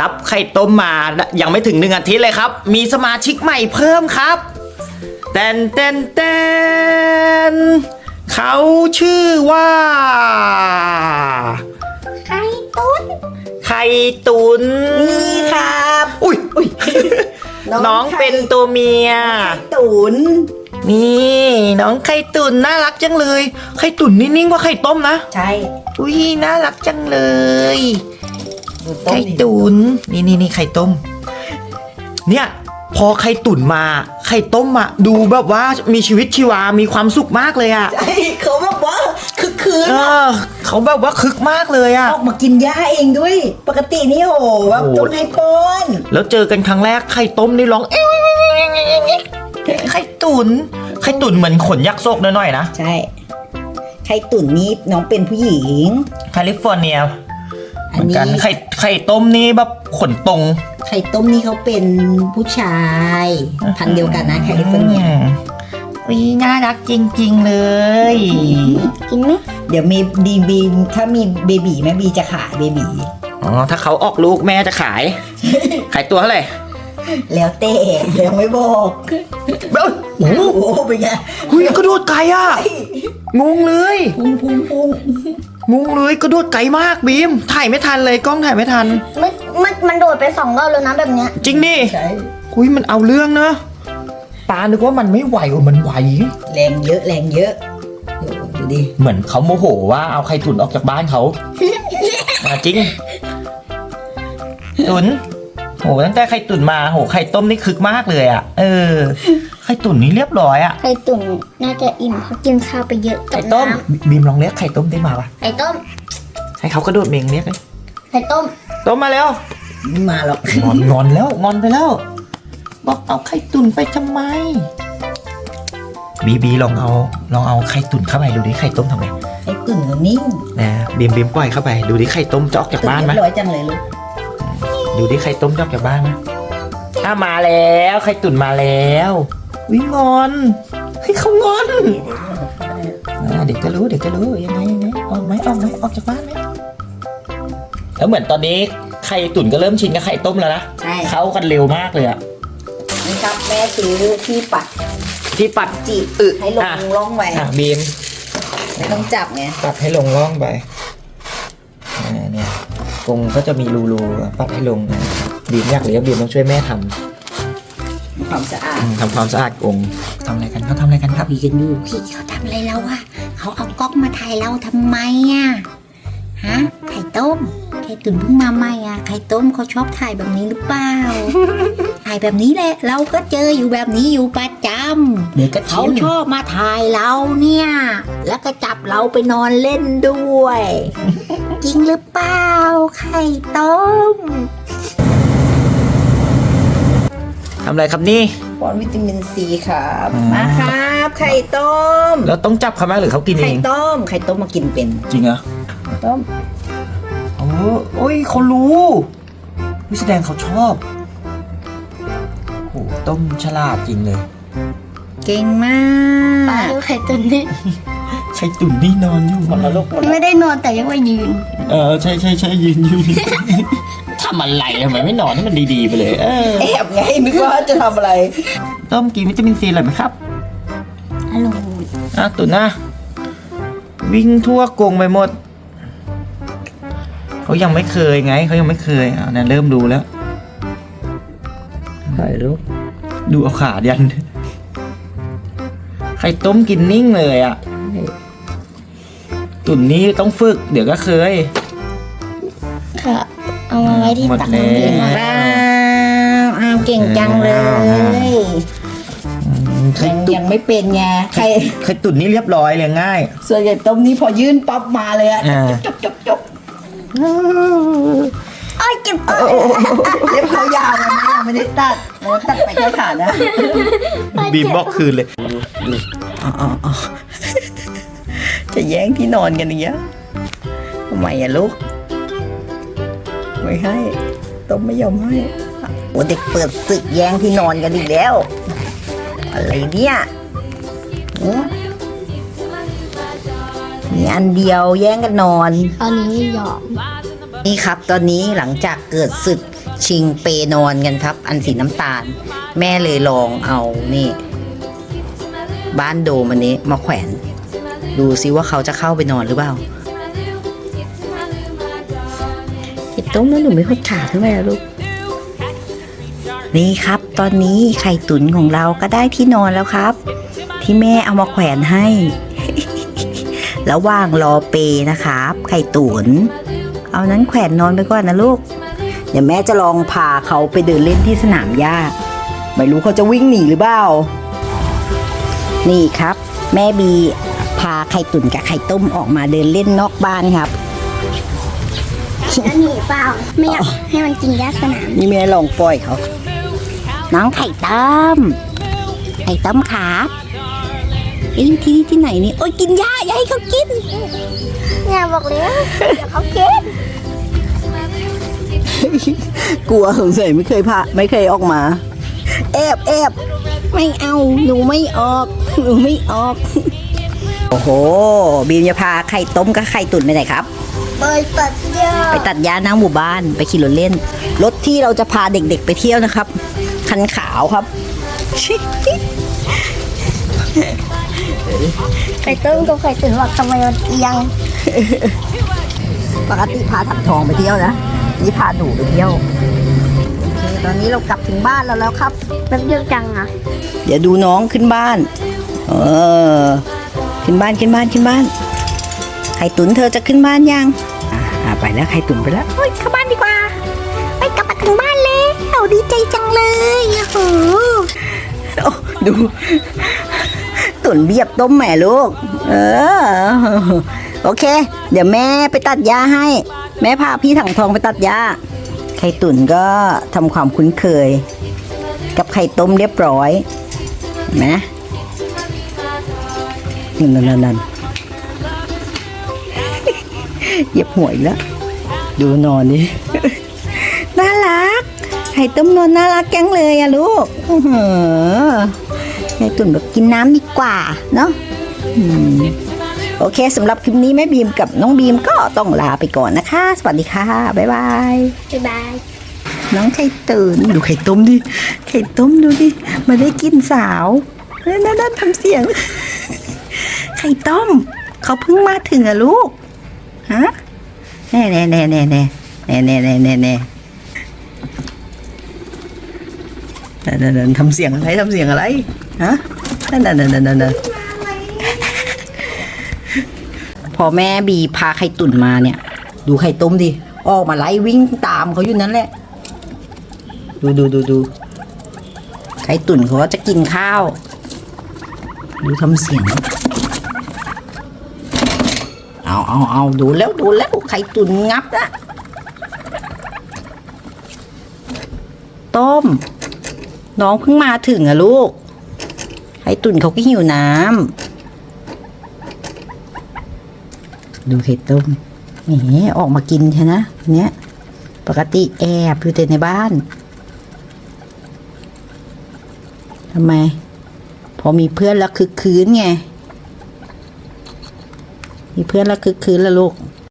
รับไข่ต้มมายังไม่ถึงหนึ่งอาทิตย์เลยครับ มีสมาชิกใหม่เพิ่มครับแตนแตนแตนเขาชื่อว่าไข่ตุ้นไข่ตุนนี่ครับ อุ้ยอุ้ยน้องน้องไข่เป็นตัวเมียตุนนี่น้องไข่ตุนน่ารักจังเลย ไข่ตุนนิ่งๆกว่าไข่ต้มนะ ใช่ อุ้ยน่ารักจังเลยดูต้ม ไข่ดิตุนนี่นี่นี่ไข่ต้ม เนี่ยพอไข่ตุนมา ไข่ต้มอะดูแบบว่ามีชีวิตชีวา มีความสุขมากเลยอะใช่เขาบอกว่าคือคืนเออเขาแบบว่าคึกมากเลยอะออกมากินหญ้าเองด้วย ปกตินี่โอ้โหแบบโอ้ต้องให้ป้อนแล้วเจอกันครั้งแรกไข่ต้มนี่ร้องเอ๊ะไข่ตุนไข่ตุนเหมือนขนยักษ์โซกหน่อยๆนะ ใช่ ไข่ตุนนี่น้องเป็นผู้หญิง แคลิฟอร์เนีย เหอันมือนนี้กันไข่ไข่ต้มนี่แบบขนตรง ไข่ต้มนี่เขาเป็นผู้ชาย พันธุ์เดียวกันนะแคลิฟอร์เนียมอุ้ยน่ารักจริง ๆ เลยกินไหมเดี๋ยวมีดีบีถ้ามีเบบีแม่บีจะขายเบบีอ๋อถ้าเขาออกลูกแม่จะขาย ขายตัวเท่าไหร่แล้วเต้ยังไม่บอกเอ้ยโอ้โหโอ้โหเป็นไงเฮ้ยกระโดดไกลอะงงเลย พุ่งพุ่งพุ่ง งงเลยกระโดดไกลมากบีม ถ่ายไม่ทันเลยกล้องถ่ายไม่ทันมันมันมันโดดไปสองรอบแล้วนะแบบเนี้ย จริงดิใช่อุ้ยมันเอาเรื่องนะปานึกว่ามันไม่ไหวว่ามันไหว แรงเยอะแรงเยอะโอ้โหดูดิเหมือนเขาโมโหว่าเอาไข่ตุนออกจากบ้านเขา มาจริง ตุนโหตั้งแต่ไข่ตุนมาโหไข่ต้มนี่คึกมากเลยอะ เออ ไข่ตุนนี่เรียบร้อยอะไข่ตุ๋นน่าจะอิ่มเพราะกินข้าวไปเยอะกัไข่บต้มน้บีมลองเรียกไข่ต้มได้มาปะำไข่ต้ม ให้เขากระโดดเมงเรียกเลยไข่ต้ม ต้มมาแล้วไม่มาหรอกงอนงอนแล้วงอนไปแล้ว บอกเอาไข่ตุนไปทำไม บีบีลองเอาลองเอาไข่ตุนเข้าไปดูดิไข่ต้มทำไมไอ้ตุ่นก็นิ่งนะบีมบีมปล่อยเข้าไป ดูดิไข่ต้มจะออกจากตุ่นบ้านไหมเรียบร้อยจังเลยลูกดูดิไข่ต้มจะออกจากบ้านไหมถ้ามาแล้วไข่ตุนมาแล้ว วิงอน ให้เขางอนอ่าเด็กก็รู้เด็กก็รู้ยังไงยังไงออกไหมออกไหมออกจากบ้านไหมแล้วเหมือนตอนนี้ไข่ตุนก็เริ่มชินกับไข่ต้มแล้วนะใช่ เข้ากันเร็วมากเลยอะนี่ครับแม่ซื้อที่ปัดที่ปัดจีอึให้ลงอะร่องไว้อะบีมไม่ต้องจับไงปัดให้ลงร่องไปอ่าเนี่ยกรงก็จะมีรูๆปัดให้ลงนะบีมอยากเลี้ยงบีมต้องช่วยแม่ทำ ความสะอาดอืมทำความสะอาดกรงทำอะไรกันเขาทำอะไรกันครับ คุยกันอยู่พี่เขาทำอะไรเราอะเขาเอากล้องมาถ่ายเราทำไมอะฮะไข่ต้มไข่ตุ๋นเพิ่งมาใหม่อะไข่ต้มเขาชอบถ่ายแบบนี้หรือเปล่า ถ่ายแบบนี้แหละ เราก็เจออยู่แบบนี้อยู่ประจำเดี๋ยวก็เขาชิมชอบมาถ่ายเราเนี่ย แล้วก็จับเราไปนอนเล่นด้วย จริงหรือเปล่าไข่ต้ม ทำอะไรครับนี่ ป้อนวิตามินซีครับอืม มาครับ ไข่ต้ม แล้วต้องจับเขาไหมหรือเขากินเอไข่งต้ม ไข่ต้มมากินเป็นจริงเหรอต้มโอ้โอ้ยเขารู้วิแสดงเขาชอบโอ้ต้มฉลาดจริงเลย เก่งมาปลากดูไข่ตุ๋นนี่ไข่ตุ่นนี่นอนอยู่หมดแล้วลูกหมดแล้วไม่ได้นอนแต่ยังว่ายืน เออใช่ใช่ใช่ยืนอยู่ ทำอะไรทำไมไม่นอนให้มันดีๆไปเลย เออแอบไงนึกว่าจะทำอะไร ต้มกินวิตามินซีเลยไหมครับอร่อยอะตุ่นนะ วิ่งทั่วกรงไปหมด เขายังไม่เคยไง เขายังไม่เคยอะนั่นเริ่มดูแล้วถ่ายรูปดูเอาขายันไข่ต้มกินนิ่งเลยอะ ตุ่นนี้ต้องฝึก เดี๋ยวก็เคย ค่ะ เอามาไว้ที่หมดตักน้ำเย็นแล้ว ว้าวอ้าวเก่งจังเลย ไข่ยังตุ่นยังไม่เป็นไงใครไข่ตุ่นนี่เรียบร้อยเลยง่าย ส่วนใหญ่ต้มนี่พอยื่นปั๊บมาเลยอะอ่า จบจบจบโอ้ยเจ็บปวดเล็บเขายาวนะยังไม่ได้ตัดแล้วตัดไปแค่ขานะบีมบอกคืนเลย อ๋ออ๋ออ๋อจะแย่งที่นอนกันอย่างเงี้ยทำไมอะลูก ไม่ให้ต้มไม่ยอมให้โอ้เด็กเปิดศึกแย่งที่นอนกันอีกแล้ว อะไรเนี่ยหือมีอันเดียวแย่งกันนอน ตอนนี้ไม่ยอมนี่ครับ ตอนนี้หลังจากเกิดศึกชิงเปนอนกันครับ อันสีน้ำตาล แม่เลยลองเอานี่ บ้านโดมอันนี้มาแขวน ดูซิว่าเขาจะเข้าไปนอนหรือเปล่า ต้มแล้วหนูไม่หดขาขึ้นไปอะลูก นี่ครับ ตอนนี้ไข่ตุ๋นของเราก็ได้ที่นอนแล้วครับ ที่แม่เอามาแขวนให้ ระหว่างรอเปนะครับ ไข่ตุ๋นเอานั้นแขวนนอนไปก่อนนะลูก เดี๋ยวแม่จะลองพาเขาไปเดินเล่นที่สนามหญ้า ไม่รู้เขาจะวิ่งหนีหรือเปล่า นี่ครับ แม่บีพาไข่ตุ๋นกับไข่ต้มออกมาเดินเล่นนอกบ้านครับ แล้วหนีเปล่า ไม่อยากให้มันกินหญ้าสนามนี่แม่ลองปล่อยเขา น้องไข่ต้มไข่ต้มครับเอ้ยที่นี่ที่ไหนนี่ โอ้ยกินหญ้าอย่าให้เขากินอย่าบอกเลยเดี๋ยวเขาเก็บกลัวสงสัยไม่เคยพาไม่เคยออกมาแอบแอบไม่เอาหนูไม่ออกหนูไม่ออก โอ้โหบีมจะพาไข่ต้มกับไข่ตุ๋นไปไหนครับ เบยตัดหญ้าไปตัดหญ้าหน้าหมู่บ้านไปขี่รถเล่น รถที่เราจะพาเด็กๆไปเที่ยวนะครับ คันขาวครับ ไข่ต้มกับไข่ตุ๋นบอกทำไมมันเอียง ปกติพาถักทองไปเที่ยวนะ นี่พาหนูไปเที่ยวโอเคตอนนี้เรากลับถึงบ้านเราแล้วครับ แป๊บเดียวจังอะ เดี๋ยวดูน้องขึ้นบ้าน เออ ขึ้นบ้านขึ้นบ้านขึ้นบ้าน ไข่ตุ๋นเธอจะขึ้นบ้านยังอ่าอ่าไปแล้วไข่ตุ๋นไปแล้วเฮ้ยเข้าบ้านดีกว่าไปกลับมาถึงบ้านเลยเราดีใจจังเลยโอ้โหโอ้ดู ตุ๋นเบียบต้มแม่ลูก เออ โอเค เดี๋ยวแม่ไปตัดหญ้าให้ แม่พาพี่ถังทองไปตัดหญ้าไข่ตุ๋นก็ทำความคุ้นเคย กับไข่ต้มเรียบร้อยเห็นไหมนั่นนั่นนั่นนั่น เหยียบหัวอีกแล้ว ดูนอนดิน่ารักไข่ต้มนอนน่ารักจังเลยอะลูกอื้อหือไข่ตุ๋นแบบกินน้ำดีกว่า เนาะอืมโอเคสำหรับคลิปนี้แม่บีมกับน้องบีมก็ต้องลาไปก่อนนะคะ สวัสดีค่ะ บ๊ายบาย บ๊ายบาย น้องไข่ตื่น ดูไข่ต้มดิ ไข่ต้มดูดิ มาได้กินสาวนั่นนั่นนั่นทำเสียง ไข่ต้ม เขาเพิ่งมาถึงอะลูก ฮะแน่แน่แน่แน่แน่แน่แน่แน่แน่แน่นั่นนั่นนั่นทำเสียงอะไรทำเสียงอะไรฮะนั่นนั่นนั่นนั่นนั่นพอแม่บีพาไข่ตุ๋นมาเนี่ย ดูไข่ต้มดิออกมาไล่วิ่งตามเขาอยู่นั่นแหละ ดูดูดูดูไข่ตุ่นเขาจะกินข้าวดูทำเสียง เอาเอาเอาดูแล้วดูแล้วไข่ตุ่นงับนะต้ม น้องเพิ่งมาถึงอะลูก ไข่ตุ่นเขาก็หิวน้ำดูไข่ต้มแหมออกมากินใช่นะเนี้ยปกติแอบอยู่แต่ในบ้านทำไม พอมีเพื่อนแล้วคึกคืนไง มีเพื่อนแล้วคึกคืนแล้วลูก